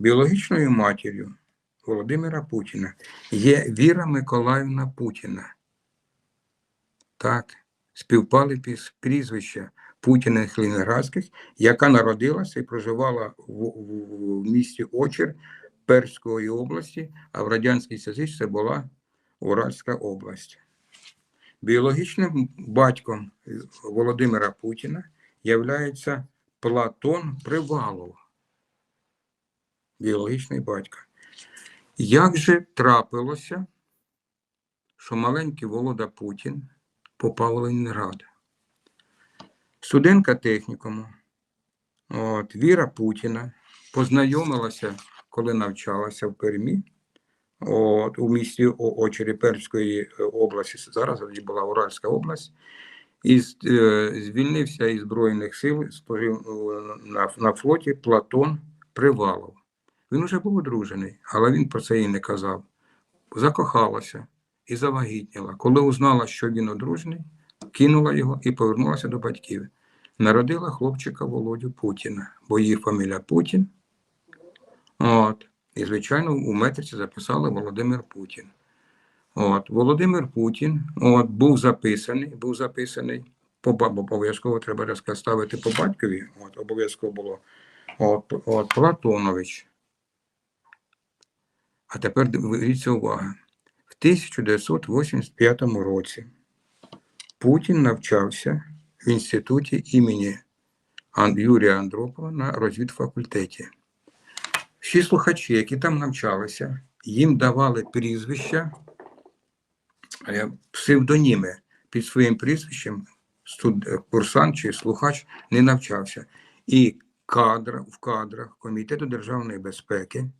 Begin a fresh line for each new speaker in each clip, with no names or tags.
Біологічною матір'ю Володимира Путіна є Віра Миколаївна Путіна. Так, співпали прізвища Путіних Ленінградських, яка народилася і проживала в, в, в місті Очер Перської області, а в Радянській Союзі це була Уральська область. Біологічним батьком Володимира Путіна являється Платон Привалов, біологічний батько. Як же трапилося, що маленький Волода Путін попав у Ленінград? Студентка технікуму, от, Віра Путіна, познайомилася, коли навчалася в Пермі, от, у місті Очері е, області, зараз була Уральська область, і е, звільнився із Збройних сил, служив е, на, на флоті Платон Привалов. Він уже був одружений, але він про це і не казав. Закохалася і завагітніла. Коли узнала, що він одружений, кинула його і повернулася до батьків. Народила хлопчика Володю Путіна, бо її фамілія Путін. От. І, звичайно, у метриці записали Володимир Путін. От. Володимир Путін от, був записаний, був записаний, по, бо обов'язково треба ставити по батькові, от, обов'язково було от, от, Платонович. А тепер дивіться увага. В 1985 році Путін навчався в інституті імені Юрія Андропова на розвідфакультеті. Всі слухачі, які там навчалися, їм давали прізвища, е, псевдоніми під своїм прізвищем. Курсант чи слухач не навчався. І кадр, в кадрах Комітету державної безпеки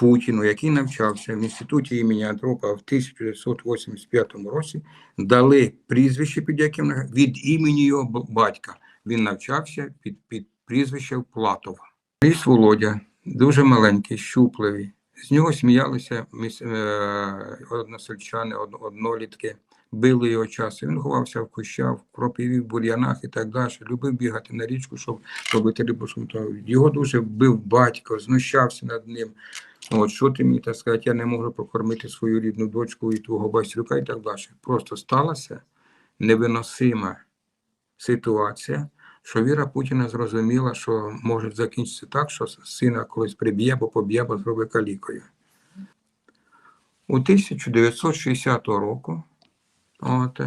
Путіну, який навчався в інституті імені Андропова в 1985 році, дали прізвище, під яким від імені його батька. Він навчався під, під прізвищем Платов. Ліс Володя дуже маленький, щупливий. З нього сміялися міс- е, односельчани, од- однолітки, били його часу. Він ховався в кущах, в кропиві, в бур'янах і так далі. Любив бігати на річку, щоб робити рибу. Його дуже бив батько, знущався над ним. От що ти мені так сказати, я не можу прокормити свою рідну дочку і твого байстрюка і так далі. Просто сталася невиносима ситуація, що Віра Путіна зрозуміла, що може закінчитися так, що сина колись приб'є або поб'є, або зробить калікою. У 1960 року от,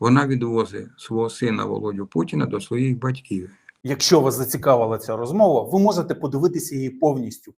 вона відвозить свого сина Володю Путіна до своїх батьків.
Якщо вас зацікавила ця розмова, ви можете подивитися її повністю.